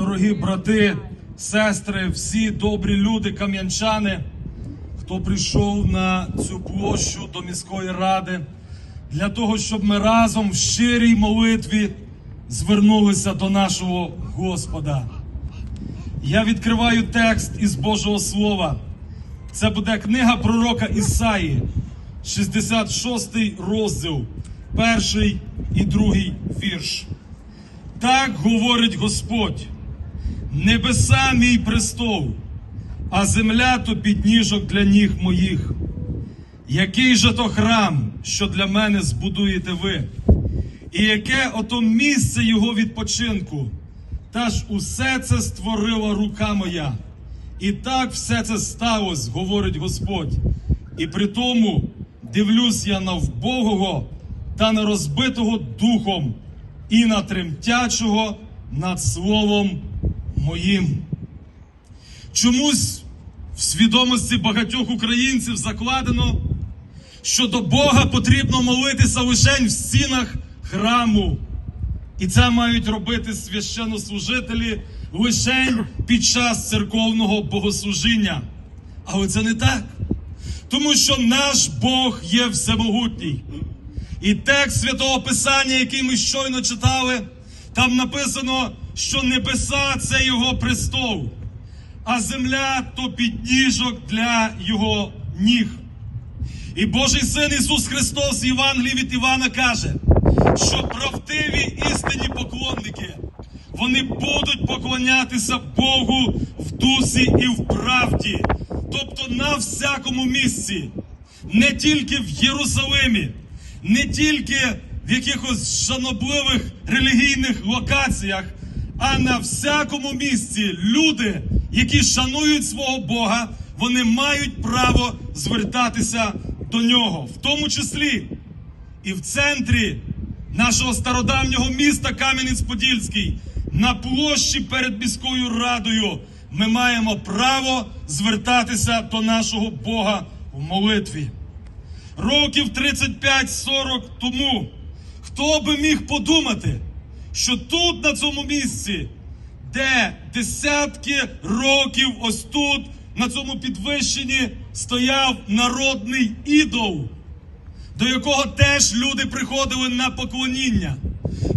дорогі брати, сестри, всі добрі люди, кам'янчани, хто прийшов на цю площу до міської ради для того, щоб ми разом в щирій молитві звернулися до нашого Господа. Я відкриваю текст із Божого Слова. Це буде книга пророка Ісаї, 66 розділ, перший і другий вірш. Так говорить Господь: небеса мій престол, а земля то підніжок для ніг моїх. Який же то храм, що для мене збудуєте ви? І яке ото місце його відпочинку? Та ж усе це створила рука моя. І так все це сталося, говорить Господь. І при тому дивлюсь я на вбогого та на розбитого духом, і на тремтячого над словом моїм. Чомусь в свідомості багатьох українців закладено, що до Бога потрібно молитися лише в стінах храму. І це мають робити священнослужителі лише під час церковного богослужіння. Але це не так. Тому що наш Бог є всемогутній. І текст святого Писання, який ми щойно читали, там написано, що небеса це його престол, а земля то підніжок для його ніг. І Божий син Ісус Христос в Євангелії від Івана каже, що правдиві істинні поклонники, вони будуть поклонятися Богу в дусі і в правді, тобто на всякому місці, не тільки в Єрусалимі, не тільки в якихось шанобливих релігійних локаціях, а на всякому місці люди, які шанують свого Бога, вони мають право звертатися до нього, в тому числі і в центрі нашого стародавнього міста Кам'янець-Подільський, на площі перед міською радою, ми маємо право звертатися до нашого Бога в молитві. Років 35-40 тому, хто би міг подумати, що тут, на цьому місці, де десятки років ось тут, на цьому підвищенні, стояв народний ідол, до якого теж люди приходили на поклоніння.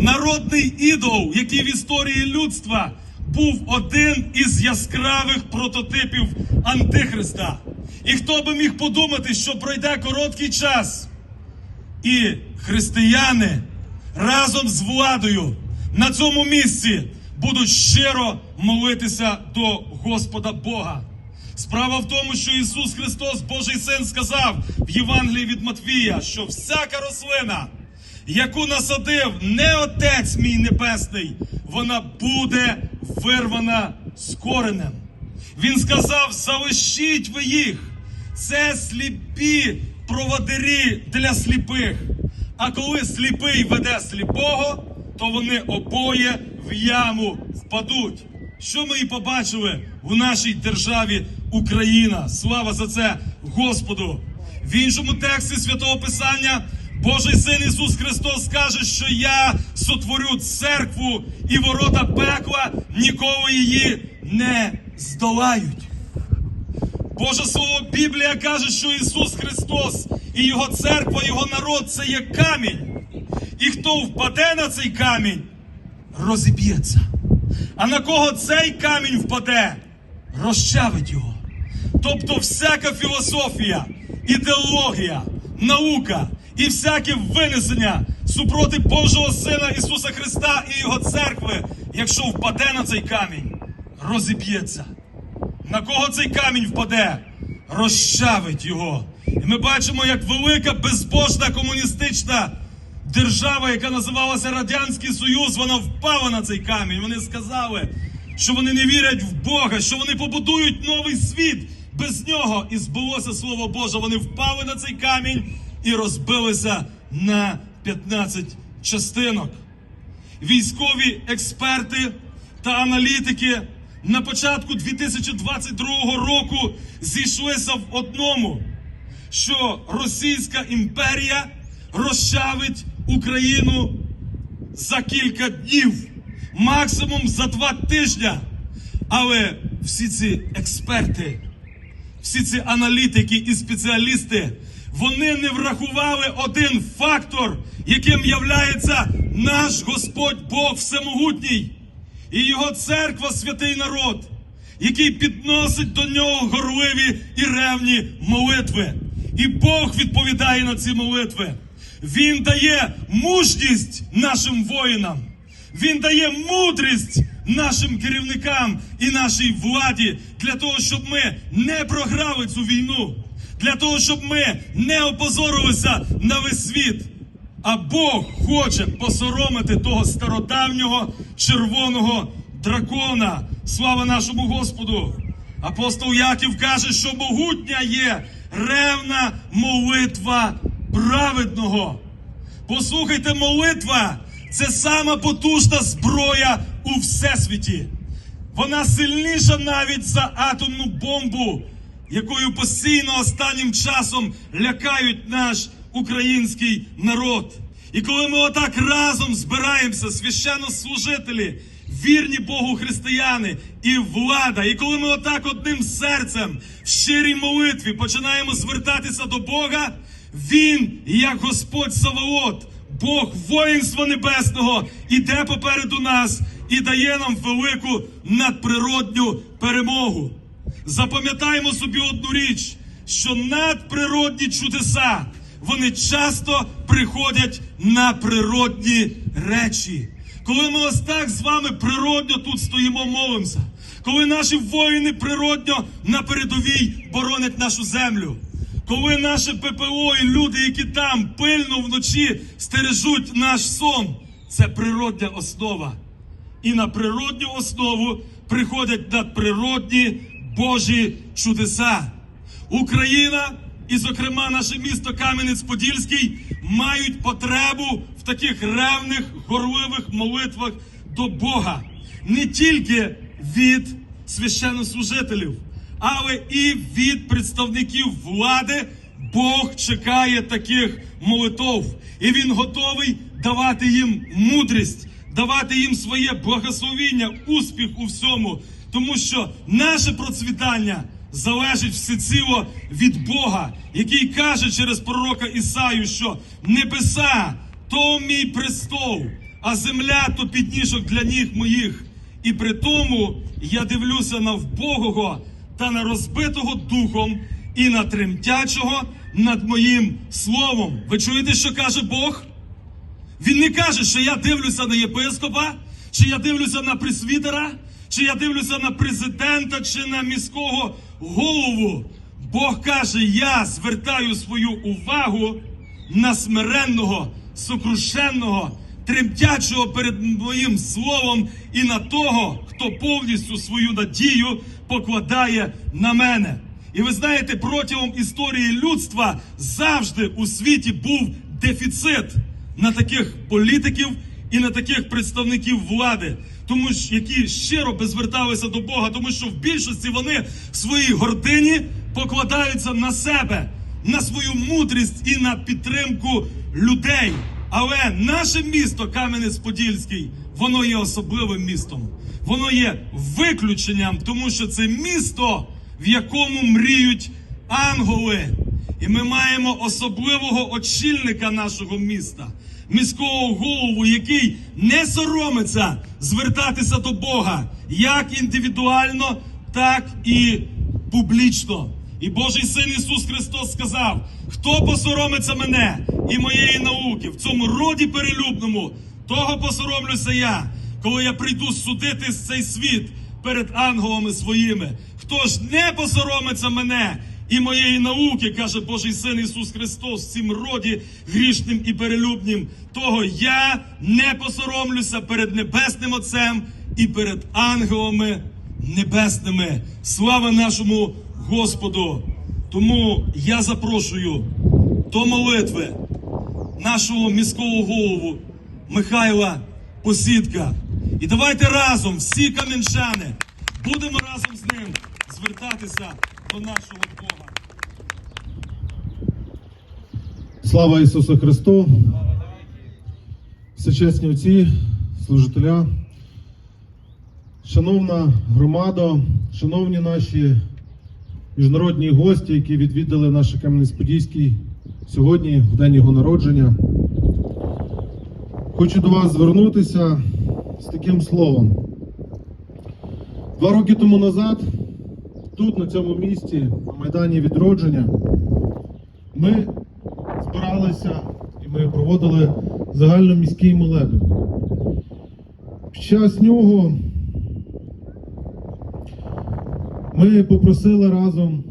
Народний ідол, який в історії людства був один із яскравих прототипів Антихриста. І хто би міг подумати, що пройде короткий час, і християни разом з владою на цьому місці будуть щиро молитися до Господа Бога. Справа в тому, що Ісус Христос, Божий Син, сказав в Євангелії від Матвія, що всяка рослина, яку насадив не Отець мій Небесний, вона буде вирвана з коренем. Він сказав: залишіть ви їх. Це сліпі проводирі для сліпих. А коли сліпий веде сліпого, то вони обоє в яму впадуть. Що ми і побачили в нашій державі Україна? Слава за це Господу! В іншому тексті святого Писання Божий син Ісус Христос каже, що я сотворю церкву і ворота пекла ніколи її не здолають. Боже Слово Біблія каже, що Ісус Христос і Його церква, Його народ це є камінь. І хто впаде на цей камінь, розіб'ється. А на кого цей камінь впаде, розчавить його. Тобто всяка філософія, ідеологія, наука і всяке винесення супроти Божого Сина Ісуса Христа і Його церкви, якщо впаде на цей камінь, розіб'ється. На кого цей камінь впаде, розчавить його. І ми бачимо, як велика безбожна комуністична держава, яка називалася Радянський Союз, вона впала на цей камінь. Вони сказали, що вони не вірять в Бога, що вони побудують новий світ без нього. І збулося Слово Боже. Вони впали на цей камінь і розбилися на 15 частинок. Військові експерти та аналітики на початку 2022 року зійшлися в одному, що Російська імперія розчавить Україну за кілька днів. максимум за два тижня. Але всі ці експерти, всі ці аналітики і спеціалісти, вони не врахували один фактор, яким являється наш Господь Бог Всемогутній і Його церква, святий народ, який підносить до нього горливі і ревні молитви. І Бог відповідає на ці молитви. Він дає мужність нашим воїнам. Він дає мудрість нашим керівникам і нашій владі для того, щоб ми не програли цю війну, для того, щоб ми не опозорилися на весь світ. А Бог хоче посоромити того стародавнього червоного дракона. Слава нашому Господу! Апостол Яків каже, що могутня є ревна молитва праведного. Послухайте, молитва це сама потужна зброя у всесвіті. Вона сильніша навіть за атомну бомбу, якою постійно останнім часом лякають наш український народ. І коли ми отак разом збираємося, священнослужителі, вірні Богу християни і влада, і коли ми отак одним серцем в щирій молитві починаємо звертатися до Бога, Він, як Господь Саваот, Бог воїнства небесного, іде попереду нас і дає нам велику надприродню перемогу. Запам'ятаємо собі одну річ, що надприродні чудеса вони часто приходять на природні речі. Коли ми ось так з вами природньо тут стоїмо, молимося, коли наші воїни природньо на передовій боронять нашу землю. Коли наше ППО і люди, які там пильно вночі стережуть наш сон, це природня основа. І на природню основу приходять надприродні Божі чудеса. Україна, і, зокрема, наше місто Кам'янець-Подільський, мають потребу таких ревних, горливих молитвах до Бога. Не тільки від священнослужителів, але і від представників влади. Бог чекає таких молитов, і Він готовий давати їм мудрість, давати їм своє благословіння, успіх у всьому, тому що наше процвітання залежить всеціло від Бога, який каже через пророка Ісаю, що небеса то мій престол, а земля то підніжок для ніг моїх. І при тому я дивлюся на вбогого та на розбитого духом і на тремтячого над моїм словом. Ви чуєте, що каже Бог? Він не каже, що я дивлюся на єпископа, чи я дивлюся на пресвітера, чи я дивлюся на президента, чи на міського голову. Бог каже: я звертаю свою увагу на смиренного, сокрушенного, тремтячого перед моїм словом і на того, хто повністю свою надію покладає на мене. І ви знаєте, протягом історії людства завжди у світі був дефіцит на таких політиків і на таких представників влади, тому що які щиро би зверталися до Бога, тому що в більшості вони в своїй гордині покладаються на себе, на свою мудрість і на підтримку людей. Але наше місто Кам'янець-Подільський, воно є особливим містом. Воно є виключенням, тому що це місто, в якому мріють ангели. І ми маємо особливого очільника нашого міста, міського голову, який не соромиться звертатися до Бога як індивідуально, так і публічно. І Божий син Ісус Христос сказав: хто посоромиться мене і моєї науки в цьому роді перелюбному, того посоромлюся я, коли я прийду судити цей світ перед ангелами своїми. Хто ж не посоромиться мене і моєї науки, каже Божий син Ісус Христос, в цім роді грішним і перелюбнім, того я не посоромлюся перед небесним Отцем і перед ангелами небесними. Слава нашому Господу! Тому я запрошую до молитви нашого міського голову Михайла Посідка. І давайте разом, всі кам'янчани, будемо разом з ним звертатися до нашого Бога. Слава Ісусу Христу! Всечесні отці, служителя, Шановна громада, шановні наші міжнародні гості, які відвідали наш Кам'янець-Подільський сьогодні, в день його народження. Хочу до вас звернутися з таким словом. Два роки тому назад, тут, на цьому місці, на Майдані відродження, ми збиралися і ми проводили загальноміський молебень. Під час нього ми попросили разом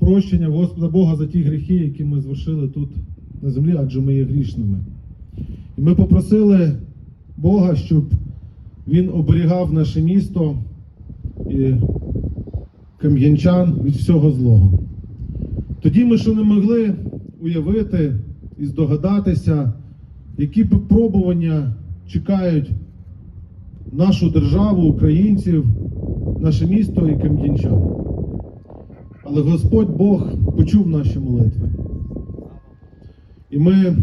прощення Господа Бога за ті гріхи, які ми звершили тут на землі, адже ми є грішними. І ми попросили Бога, щоб Він оберігав наше місто і кам'янчан від всього злого. Тоді ми ще не могли уявити і здогадатися, які випробування чекають нашу державу, українців, наше місто і кам'янчан. Але Господь Бог почув наші молитви. І ми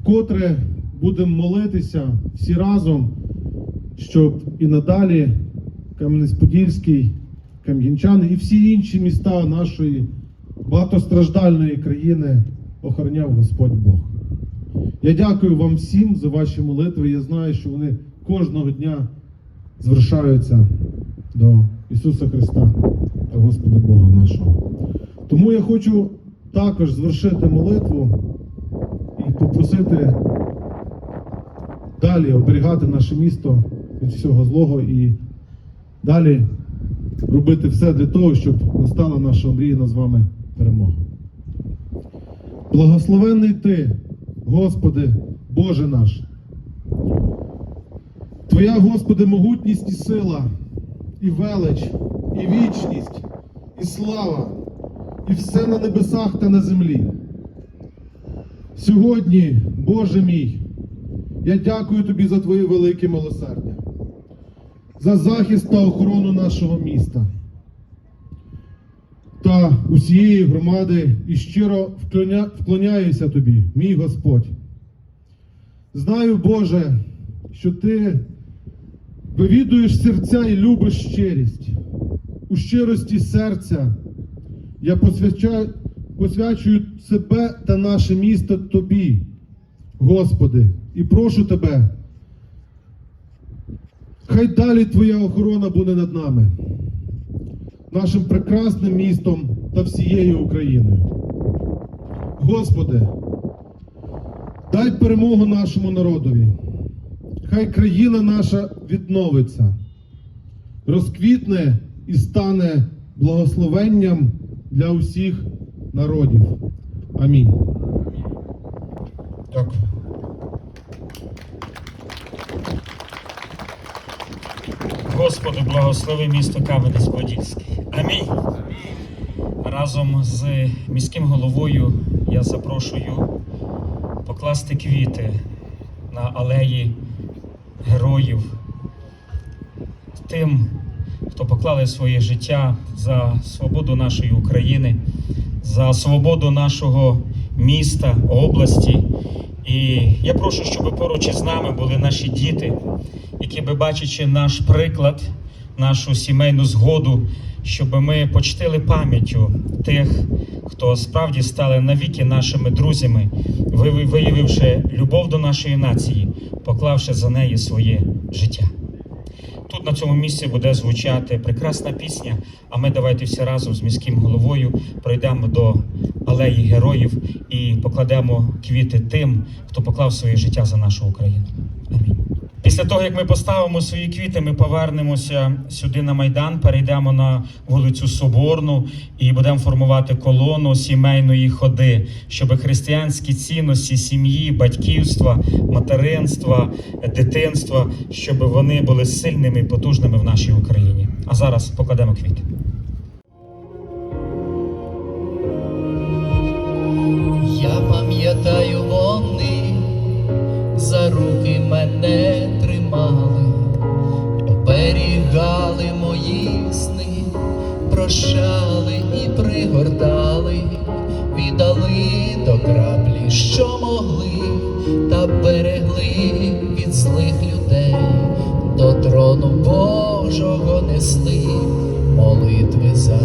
вкотре будемо молитися всі разом, щоб і надалі Кам'янець-Подільський, Кам'янчани і всі інші міста нашої багатостраждальної країни охороняв Господь Бог. Я дякую вам всім за ваші молитви. Я знаю, що вони кожного дня звершаються до Ісуса Христа та Господа Бога нашого. Тому я хочу також звершити молитву і попросити далі оберігати наше місто від всього злого і далі робити все для того, щоб настала наша омріяна з вами перемога. Благословенний ти, Господи, Боже наш. Твоя, Господи, могутність і сила, і велич, і вічність, і слава, і все на небесах та на землі. Сьогодні, Боже мій, я дякую Тобі за Твоє велике милосердя, за захист та охорону нашого міста та усієї громади і щиро вклоняюся Тобі, мій Господь. Знаю, Боже, що Ти вивідуєш серця і любиш щирість. У щирості серця я посвячаю, посвячую себе та наше місто Тобі, Господи, і прошу Тебе. Хай далі Твоя охорона буде над нами, нашим прекрасним містом та всією Україною. Господи, дай перемогу нашому народові. Хай країна наша відновиться, розквітне і стане благословенням для усіх народів. Амінь. Дякую. Господи, благослови місто Кам'янець-Подільський. Амінь. Разом з міським головою я запрошую покласти квіти на алеї героїв тим, хто поклали своє життя за свободу нашої України, за свободу нашого міста, області. І я прошу, щоб поруч із нами були наші діти, які би бачачи наш приклад, нашу сімейну згоду, щоб ми почтили пам'яттю тих, хто справді стали навіки нашими друзями, виявивши любов до нашої нації, поклавши за неї своє життя. Тут на цьому місці буде звучати прекрасна пісня. А ми давайте всі разом з міським головою пройдемо до алеї героїв і покладемо квіти тим, хто поклав своє життя за нашу Україну. Амінь. Після того, як ми поставимо свої квіти, ми повернемося сюди на Майдан, перейдемо на вулицю Соборну і будемо формувати колону сімейної ходи, щоб християнські цінності сім'ї, батьківства, материнства, дитинства, щоб вони були сильними і потужними в нашій Україні. А зараз покладемо квіти. Я пам'ятаю, вони за руки мене тримали, оберігали мої сни, прощали і пригортали, віддали до краплі, що могли, та берегли від злих людей до трону Божого. Несли молитви за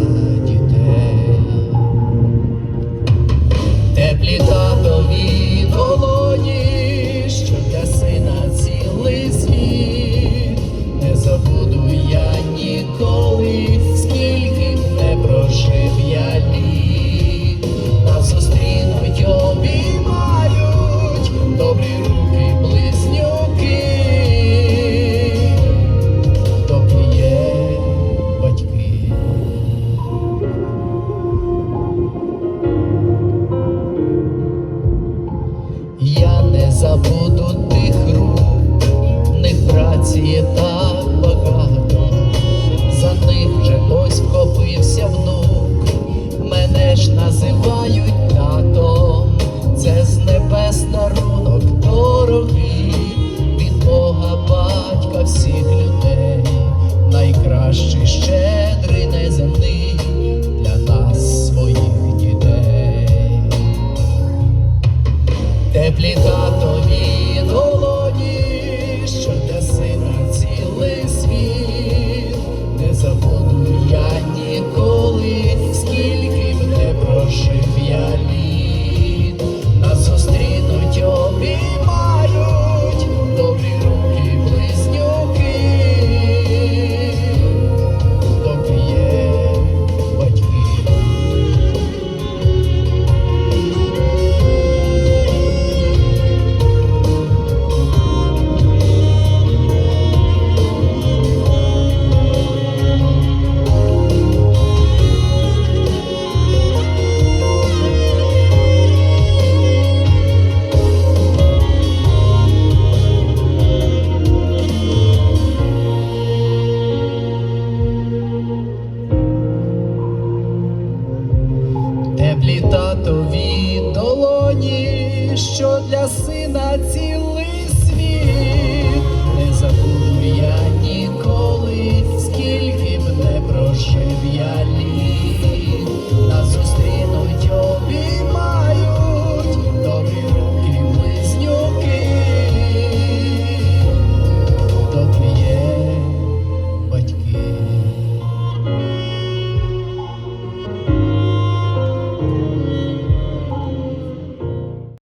Теплі татові долоні, що для сина цілий